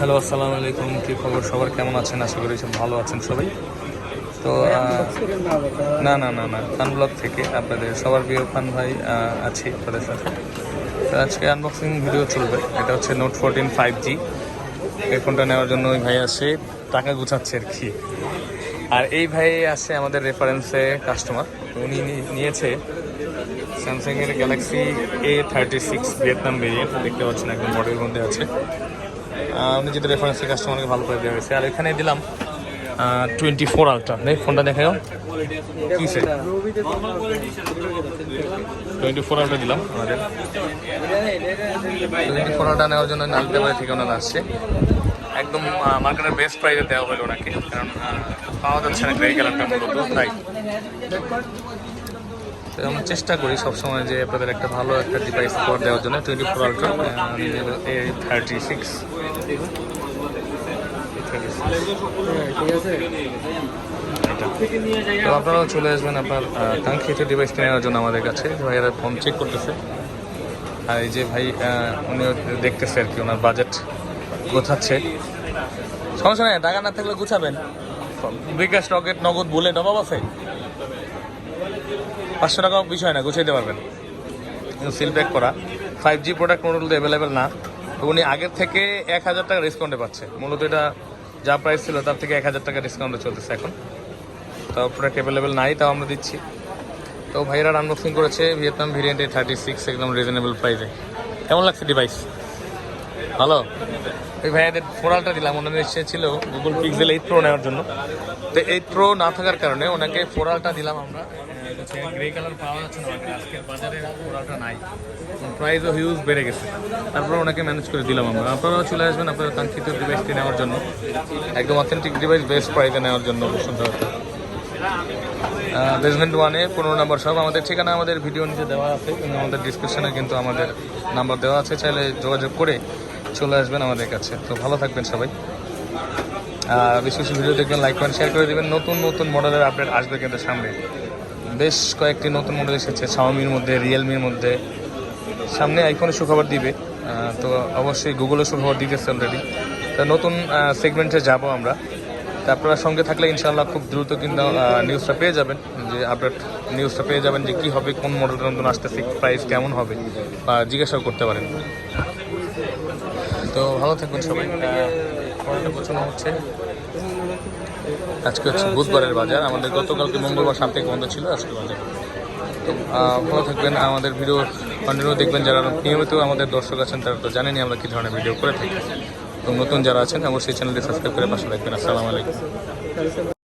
Hello, আসসালামু আলাইকুম। কী খবর? সবার কেমন আছেন? আশা করি সব ভালো আছেন সবাই। তো না না না না ফান ব্লগ থেকে আপনাদের সবার প্রিয় ফান ভাই আছি আপনাদের সাথে। তো আজকে আনবক্সিং ভিডিও চলবে। এটা হচ্ছে নোট ফোরটিন ফাইভ জি এই ফোনটা নেওয়ার জন্য ওই ভাই আসে, টাকা গুছাচ্ছে আর কি। আর এই ভাই আছে আমাদের রেফারেন্সে কাস্টমার উনি নিয়েছে স্যামসাংয়ের Galaxy A thirty six Vietnam variant দেখতে পাচ্ছেন, একদম মডেল মধ্যে আছে। যদি রেফারেন্সের কাস্টমারকে ভালো করে দেওয়া হয়েছে। আর এখানে দিলাম টোয়েন্টি ফোর আলট্রা নেই, ফোনটা দেখাও কিসে টোয়েন্টি ফোর আলট্রা দিলাম টোয়েন্টি ফোর আলট্রা নেওয়ার জন্য নালতেবাড়ি ঠিকানা আসছে। একদম মার্কেটের বেস্ট প্রাইসে দেওয়া হলো ওনাকে। কারণ পাওয়া যাচ্ছে না গ্রে কালারটা মূলত। তাই তো আমরা চেষ্টা করি সবসময় যে আপনাদের একটা ভালো একটা ডিভাইস কর দেওয়ার জন্য twenty four ultra thirty six তো আপনারাও চলে আসবেন আপনার কাঙ্ক্ষিত ডিভাইস নেওয়ার জন্য আমাদের কাছে। ভাইয়ারা ফোন চেক করতেছে। আর এই যে ভাই উনিও দেখতেছে আর কি, ওনার বাজেট গোছাচ্ছে। সমস্যা নেই, টাকা না থাকলে গুছাবেন। বিকাশ রকেট, নগদ বুলেট অভাব আছে? পাঁচশো টাকা বিষয় না, গুছিয়ে দিতে পারবেন। সিল প্যাক করা। Five G product model available না। উনি আগের থেকে এক হাজার টাকা ডিসকাউন্টে পাচ্ছে। মূলত এটা যা প্রাইস ছিল তার থেকে এক হাজার টাকা ডিসকাউন্টে চলতেছে এখন। তাও প্রোডাক্ট অ্যাভেলেবেল নাই, তাও আমরা দিচ্ছি। তো ভাইরা আনবক্সিং করেছে ভিয়েতনাম ভেরিয়েন্টে থার্টি সিক্স একদম রিজনেবল প্রাইসে কেমন লাগছে ডিভাইস ভালো? ওই ভাইয়াদের ফোরালটা দিলাম। ওনাদের ইচ্ছে ছিল গুগল পিক্সেল এইট প্রো নেওয়ার জন্য। তো এইট প্রো না থাকার কারণে ওনাকে ফোরালটা দিলাম আমরা। গ্রে ফোরালটা নাই। প্রাইসও হিউজ বেড়ে গেছে। তারপর ওনাকে ম্যানেজ করে দিলাম আমরা। আপনারাও চলে আসবেন আপনার কাঙ্ক্ষিত ডিভাইসটি নেওয়ার জন্য। একদম অথেন্টিক ডিভাইস বেস্ট প্রাইসে নেওয়ার জন্য বসুন্ধরা বেসমেন্ট ওয়ানে পনেরো নম্বর সব আমাদের ঠিকানা আমাদের ভিডিও নিচে দেওয়া আছে। এবং আমাদের ডিসক্রিপশনে কিন্তু আমাদের নাম্বার দেওয়া আছে। চাইলে যোগাযোগ করে চলে আসবেন আমাদের কাছে। তো ভালো থাকবেন সবাই। আর বেশি বেশি ভিডিও দেখবেন লাইক করেন শেয়ার করে দেবেন। নতুন নতুন মডেলের আপডেট আসবে কিন্তু সামনে। বেশ কয়েকটি নতুন মডেল এসেছে শাওমির মধ্যে রিয়েলমির মধ্যে। সামনে আইফোনে সুখবর দিবে তো অবশ্যই গুগলও সুখবর দিতেছে অলরেডি তো নতুন সেগমেন্টে যাব আমরা। তা আপনারা সঙ্গে থাকলে ইনশাল্লাহ খুব দ্রুত কিন্তু নিউজটা পেয়ে যাবেন, যে আপডেট নিউজটা পেয়ে যাবেন যে কী হবে, কোন মডেলটা নতুন আসতেছে প্রাইস কেমন হবে, বা জিজ্ঞাসাও করতে পারেন। তো ভালো থাকবেন সবাই। গোছানো হচ্ছে আজকে হচ্ছে বুধবারের বাজার। আমাদের গতকালকে মঙ্গলবার সাত থেকে বন্ধ ছিল, আজকে বাজার তো ভালো থাকবেন। আমাদের ভিডিও কন্টিনিউ দেখবেন যারা নিয়মিত আমাদের দর্শক আছেন, তারা তো জানেনি আমরা কী ধরনের ভিডিও করে থাকি। এবং নতুন যারা আছেন, অবশ্যই চ্যানেলটি সাবস্ক্রাইব করে পাশে রাখবেন আসসালামু আলাইকুম।